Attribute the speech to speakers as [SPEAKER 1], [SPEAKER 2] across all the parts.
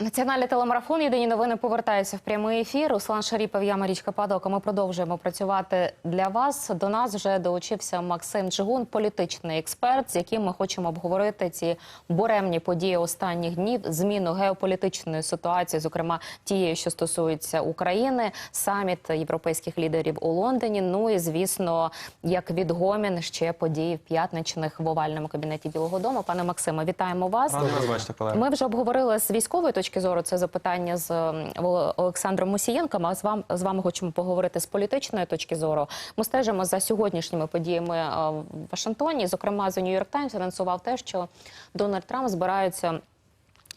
[SPEAKER 1] Національний телемарафон Єдині новини повертається в прямий ефір. Руслан Шаріпов, я Марічка Падалка. Ми продовжуємо працювати для вас. До нас вже долучився Максим Джигун, політичний експерт, з яким ми хочемо обговорити ці буремні події останніх днів, зміну геополітичної ситуації, зокрема тієї, що стосується України, саміт європейських лідерів у Лондоні. Ну і звісно, як відгомін ще події в п'ятничних в овальному кабінеті Білого Дому. Пане Максиме, вітаємо вас. Ми вже обговорили з військової точки зору це запитання з Олександром Мусієнком. А з вами з вами хочемо поговорити з політичної точки зору. Ми стежимо за сьогоднішніми подіями е, в Вашингтоні. Зокрема, The New York Times анонсував те, що Дональд Трамп збирається.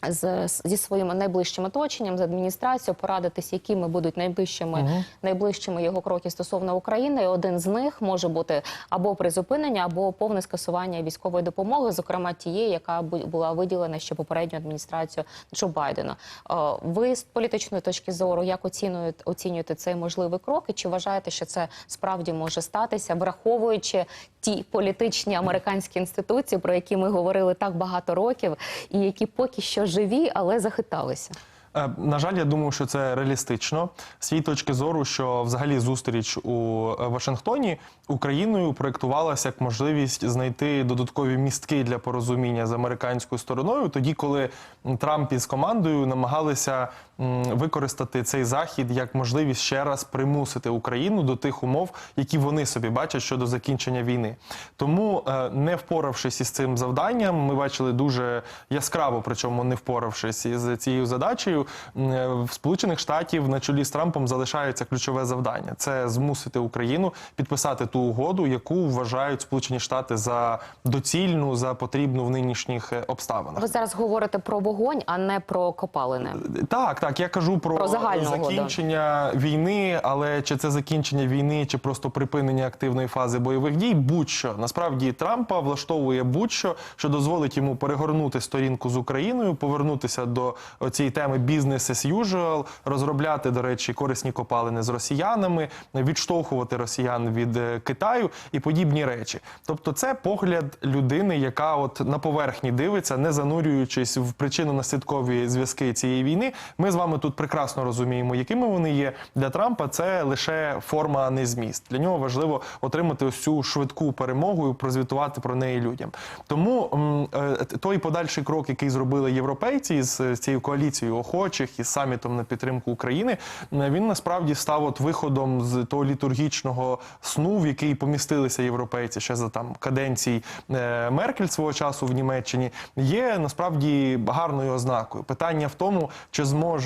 [SPEAKER 1] З, зі своїм найближчим оточенням з адміністрацією порадитись, якими будуть найближчими найближчими його кроки стосовно України. І один з них може бути або призупинення, або повне скасування військової допомоги, зокрема тієї, яка бу- була виділена ще попередньою адміністрацією Джо Байдена. Е, Ви з політичної точки зору як оцінюєте оцінюєте цей можливий крок? І чи вважаєте, що це справді може статися, враховуючи ті політичні американські інституції, про які ми говорили так багато років, і які поки що живі, але захиталися?
[SPEAKER 2] Е, На жаль, я думаю, що це реалістично. З цієї точки зору, що взагалі зустріч у е, Вашингтоні Україною проєктувалася як можливість знайти додаткові містки для порозуміння з американською стороною, тоді, коли Трамп із командою намагалися використати цей захід як можливість ще раз примусити Україну до тих умов, які вони собі бачать щодо закінчення війни. Тому, е, не впоравшись із цим завданням, ми бачили дуже яскраво, причому не впоравшись із цією задачею, е, в Сполучених Штатів на чолі з Трампом залишається ключове завдання: це змусити Україну підписати ту угоду, яку вважають Сполучені Штати за доцільну, за потрібну в нинішніх е, обставинах.
[SPEAKER 1] Ви зараз говорите про вогонь, а не про копалини.
[SPEAKER 2] Так, так, я кажу про,
[SPEAKER 1] Про
[SPEAKER 2] закінчення війни, але чи це закінчення війни, чи просто припинення активної фази бойових дій, будь-що насправді Трампа влаштовує будь-що, що дозволить йому перегорнути сторінку з Україною, повернутися до цієї теми бізнес as usual, розробляти, до речі, корисні копалини з росіянами, відштовхувати росіян від е, Китаю і подібні речі. Тобто, це погляд людини, яка от на поверхні дивиться, не занурюючись в причинно-наслідкові зв'язки цієї війни. Ми з вами тут прекрасно розуміємо, якими вони є для Трампа. Це лише форма, а не зміст. Для нього важливо отримати ось цю швидку перемогу і прозвітувати про неї людям. Тому е, той подальший крок, який зробили європейці з цією коаліцією охочих і самітом на підтримку України, він насправді став от виходом з того літургічного сну, в який помістилися європейці ще за там каденцій е, Меркель свого часу в Німеччині, є насправді гарною ознакою. Питання в тому, чи зможуть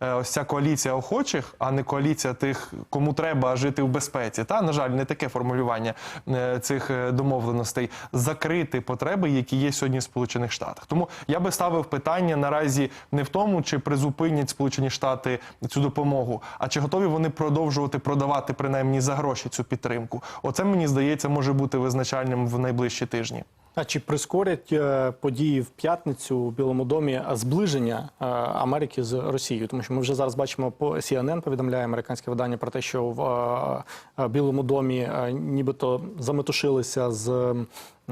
[SPEAKER 2] е, ось ця коаліція охочих, а не коаліція тих, кому треба жити в безпеці. Та на жаль, не таке формулювання е, цих е, домовленостей закрити потреби, які є сьогодні в Сполучених Штатах. Тому я би ставив питання наразі не в тому, чи призупинять Сполучені Штати цю допомогу, а чи готові вони продовжувати продавати принаймні за гроші цю підтримку. Оце мені здається може бути визначальним в найближчі тижні.
[SPEAKER 3] А чи прискорять е, події в п'ятницю у Білому домі е, зближення е, Америки з Росією? Тому що ми вже зараз бачимо по CNN повідомляє американське видання про те, що в Білому домі нібито заметушилися з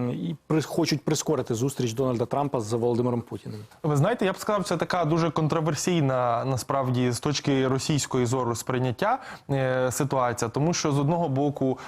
[SPEAKER 3] і при- хочуть прискорити зустріч Дональда Трампа з Володимиром Путіним.
[SPEAKER 2] Ви знаєте, я б сказав, це така дуже контроверсійна насправді з точки російської зору сприйняття е, ситуація, тому що з одного боку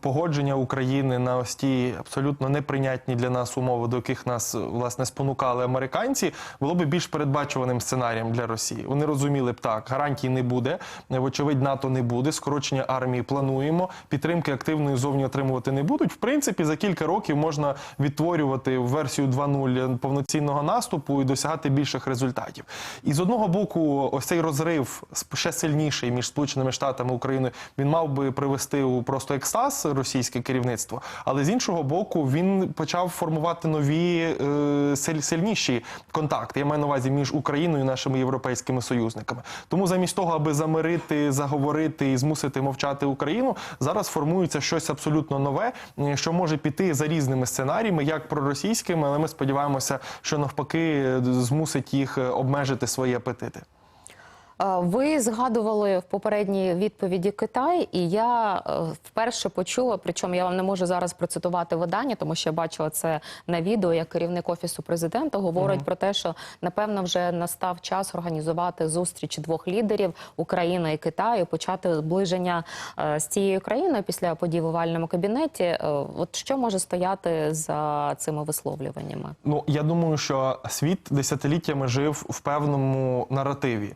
[SPEAKER 2] погодження України на ось ті абсолютно неприйнятні для нас умови, до яких нас власне спонукали американці, було би більш передбачуваним сценарієм для Росії. Вони розуміли б так, гарантій не буде, е, вочевидь, НАТО не буде, скорочення армії плануємо, підтримки активної зовні отримувати не будуть. В принципі, за кілька років можна відтворювати версію 2.0 повноцінного наступу і досягати більших результатів. І з одного боку, ось цей розрив ще сильніший між Сполученими Штатами і Україною, він мав би привести у просто екстаз російське керівництво, але з іншого боку, він почав формувати нові е, сильніші контакти. Я маю на увазі між Україною і нашими європейськими союзниками. Тому замість того, аби замирити, заговорити і змусити мовчати Україну, зараз формується щось абсолютно нове, е, що може піти за різними сценаріями, як проросійськими, але ми сподіваємося, що навпаки змусить їх е, обмежити свої апетити.
[SPEAKER 1] Ви згадували в попередній відповіді Китай, і я е, вперше почула, причому я вам не можу зараз процитувати видання, тому що я бачила це на відео, як керівник офісу президента говорить про те, що напевно вже настав час організувати зустріч двох лідерів України і Китаю, почати зближення е, з цією країною після подій в овальному кабінеті. Е, От що може стояти за цими висловлюваннями?
[SPEAKER 2] Ну я думаю, що світ десятиліттями жив в певному наративі,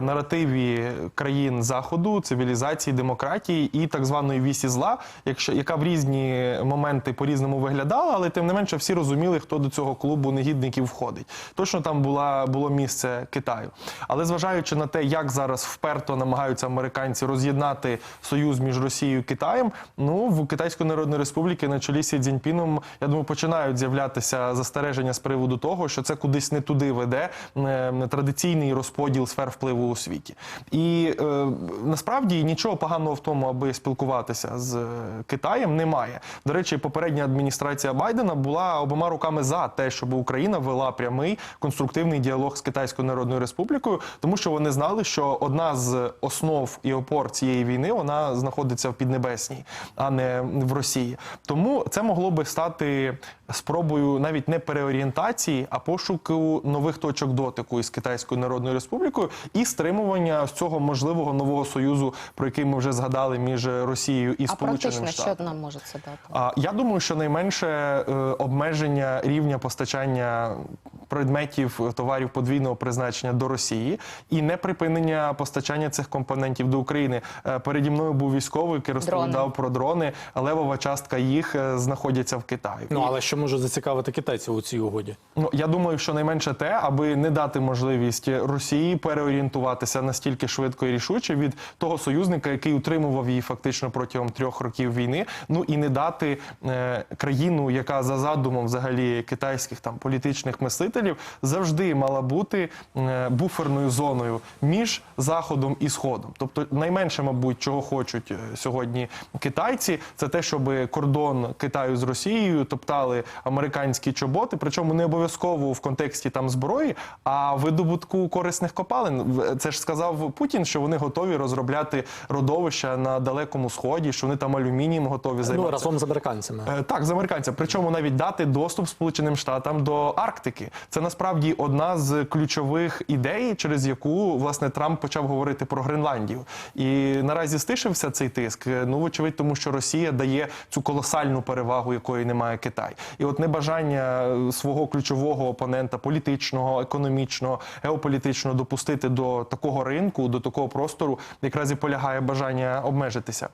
[SPEAKER 2] наративі країн заходу, цивілізації, демократії і так званої вісі зла, якщо яка в різні моменти по-різному виглядала, але тим не менше всі розуміли, хто до цього клубу негідників входить. Точно там була було місце Китаю. Але зважаючи на те, як зараз вперто намагаються американці роз'єднати союз між Росією і Китаєм, ну в Китайської Народної Республіки на чолі Сі Цзіньпіном, я думаю, починають з'являтися застереження з приводу того, що це кудись не туди веде е, традиційний розподіл сфер впливу у світі. І е, насправді нічого поганого в тому, аби спілкуватися з е, Китаєм, немає. До речі, попередня адміністрація Байдена була обома руками за те, щоб Україна вела прямий конструктивний діалог з Китайською Народною Республікою, тому що вони знали, що одна з основ і опор цієї війни вона знаходиться в Піднебесній, а не в Росії. Тому це могло би стати спробою навіть не переорієнтації, а пошуку нових точок дотику із Китайською Народною Республікою і стримування з цього можливого нового союзу, про який ми вже згадали між Росією і
[SPEAKER 1] А
[SPEAKER 2] Сполученими
[SPEAKER 1] практично що нам може це дати?
[SPEAKER 2] А, Я думаю, що найменше е, обмеження рівня постачання предметів товарів подвійного призначення до Росії і не припинення постачання цих компонентів до України. Е, Переді мною був військовий, який розповідав
[SPEAKER 1] Дрони.
[SPEAKER 2] про дрони. Левова частка їх е, знаходяться в Китаї.
[SPEAKER 3] Ну але що може зацікавити китайців у цій угоді?
[SPEAKER 2] Ну, я думаю, що найменше те, аби не дати можливість Росії переорієнтуватися настільки швидко і рішуче від того союзника, який утримував її фактично протягом трьох років війни. Ну і не дати е, країну, яка за задумом взагалі китайських там політичних мислителів завжди мала бути е, буферною зоною між заходом і сходом. Тобто, найменше, мабуть, чого хочуть е, сьогодні китайці, це те, щоб кордон Китаю з Росією топтали американські чоботи, причому не обов'язково в контексті там зброї, а видобутку корисних копалин. Це ж сказав Путін, що вони готові розробляти родовища на далекому сході, що вони там алюмінієм готові
[SPEAKER 3] Ну разом з американцями.
[SPEAKER 2] Е, Так, з американцям. Причому навіть дати доступ Сполученим Штатам до Арктики. Це насправді одна з ключових ідей, через яку власне Трамп почав говорити про Гренландію. І наразі стишився цей тиск. е, Ну, вочевидь, тому що Росія дає цю колосальну перевагу, якої немає Китай. І от небажання е, свого ключового опонента політичного, економічного, геополітичного допустити до такого ринку, до такого простору, якраз і полягає бажання обмежитися.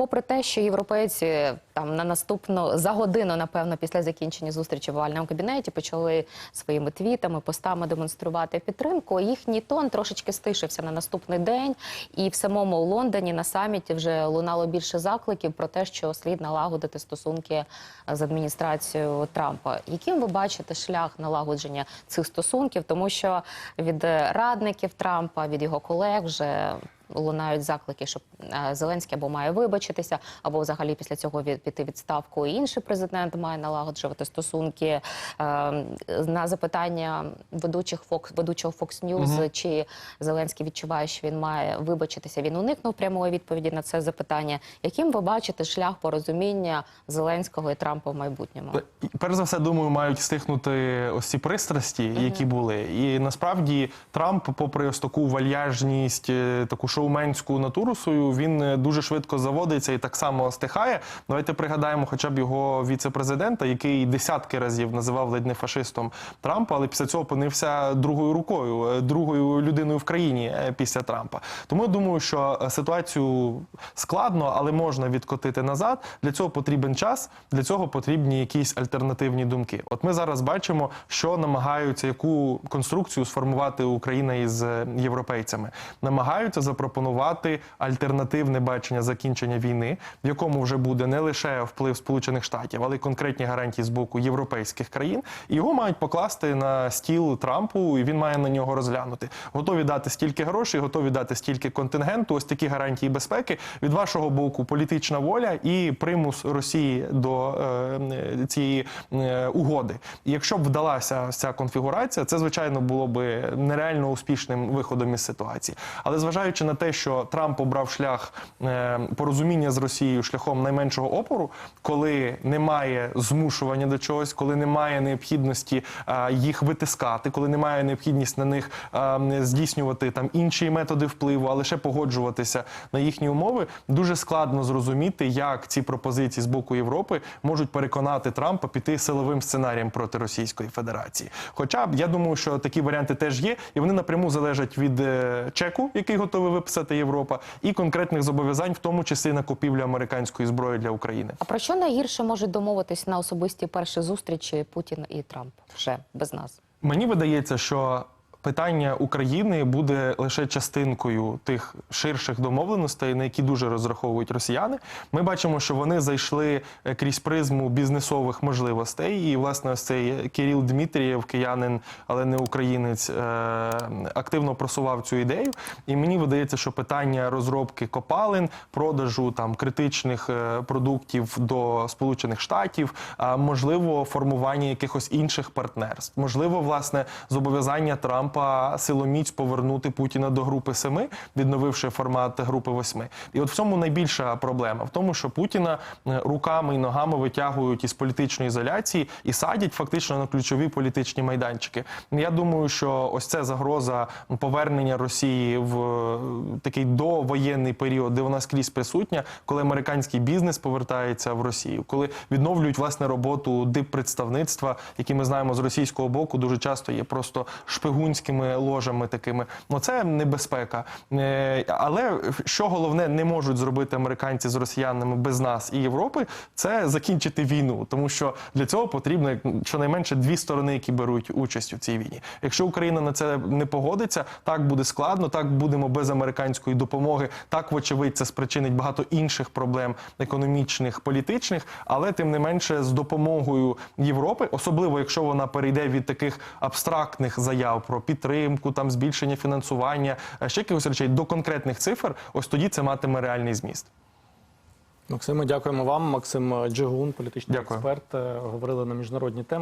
[SPEAKER 1] Попри те, що європейці там на наступну за годину, напевно, після закінчення зустрічі в овальному кабінеті почали своїми твітами, постами демонструвати підтримку. Їхній тон трошечки стишився на наступний день, і в самому Лондоні на саміті вже лунало більше закликів про те, що слід налагодити стосунки з адміністрацією Трампа. Яким ви бачите шлях налагодження цих стосунків? Тому що від радників Трампа, від його колег вже лунають заклики, що е, Зеленський або має вибачитися, або взагалі після цього від, піти відставку. І інший президент має налагоджувати стосунки. Е, на запитання ведучих Fox, ведучого Fox News, чи Зеленський відчуває, що він має вибачитися. Він уникнув прямої відповіді на це запитання. Яким ви бачите шлях порозуміння Зеленського і Трампа в майбутньому?
[SPEAKER 2] Перш за все, думаю, мають стихнути ось ці пристрасті, які були. І насправді Трамп, попри ось таку вальяжність, е, таку шоуменську натуру свою, він е, дуже швидко заводиться і так само стихає. Давайте пригадаємо, хоча б його віце-президента, який десятки разів називав ледь не фашистом Трампа, але після цього опинився другою рукою, е, другою людиною в країні е, після Трампа. Тому я думаю, що ситуацію складно, але можна відкотити назад. Для цього потрібен час, для цього потрібні якісь альтернативні думки. От ми зараз бачимо, що намагаються яку конструкцію сформувати Україна із європейцями. Намагаються запропонувати запропонувати альтернативне бачення закінчення війни, в якому вже буде не лише вплив Сполучених Штатів, але й конкретні гарантії з боку європейських країн. І його мають покласти на стіл Трампу, і він має на нього розглянути. Готові дати стільки грошей, готові дати стільки контингенту. Ось такі гарантії безпеки від вашого боку політична воля і примус Росії до е, цієї е, угоди. І якщо б вдалася ця конфігурація, це звичайно було би нереально успішним виходом із ситуації. Але зважаючи на те, що Трамп обрав шлях е, порозуміння з Росією шляхом найменшого опору, коли немає змушування до чогось, коли немає необхідності е, їх витискати, коли немає необхідність на них е, здійснювати там інші методи впливу, а лише погоджуватися на їхні умови, дуже складно зрозуміти, як ці пропозиції з боку Європи можуть переконати Трампа піти силовим сценарієм проти Російської Федерації. Хоча я думаю, що такі варіанти теж є, і вони напряму залежать від чеку, який готовий виписати Європа, і конкретних зобов'язань, в тому числі на купівлю американської зброї для України.
[SPEAKER 1] А про що найгірше можуть домовитись на особисті перші зустрічі Путін і Трамп? Вже без нас.
[SPEAKER 2] Мені видається, що питання України буде лише частинкою тих ширших домовленостей, на які дуже розраховують росіяни. Ми бачимо, що вони зайшли е, крізь призму бізнесових можливостей. І, власне, ось цей Кирил Дмитрієв, киянин, але не українець, е, активно просував цю ідею. І мені видається, що питання розробки копалин, продажу там критичних е, продуктів до Сполучених Штатів, можливо, формування якихось інших партнерств, можливо, власне, зобов'язання Трампа силоміць повернути Путіна до групи семи, відновивши формат групи восьми. І от в цьому найбільша проблема в тому, що Путіна е, руками і ногами витягують із політичної ізоляції і садять фактично на ключові політичні майданчики. Я думаю, що ось це загроза повернення Росії в е, такий довоєнний період, де вона скрізь присутня, коли американський бізнес повертається в Росію, коли відновлюють власне роботу диппредставництва, які ми знаємо з російського боку, дуже часто є просто шпигунськими ложами такими. Ну це небезпека. Е, Але що головне не можуть зробити американці з росіянами без нас і Європи, це закінчити війну, тому що для цього потрібно щонайменше дві сторони, які беруть участь у цій війні. Якщо Україна на це не погодиться, так буде складно, так будемо без американської допомоги. Так, вочевидь, це спричинить багато інших проблем економічних, політичних, але тим не менше з допомогою Європи, особливо якщо вона перейде від таких абстрактних заяв про підтримку, там збільшення фінансування, е, ще якихось речей до конкретних цифр, ось тоді це матиме реальний зміст.
[SPEAKER 3] Максиме, дякуємо вам. Максим Джигун, політичний
[SPEAKER 2] Дякую.
[SPEAKER 3] експерт, е, говорили на міжнародні теми.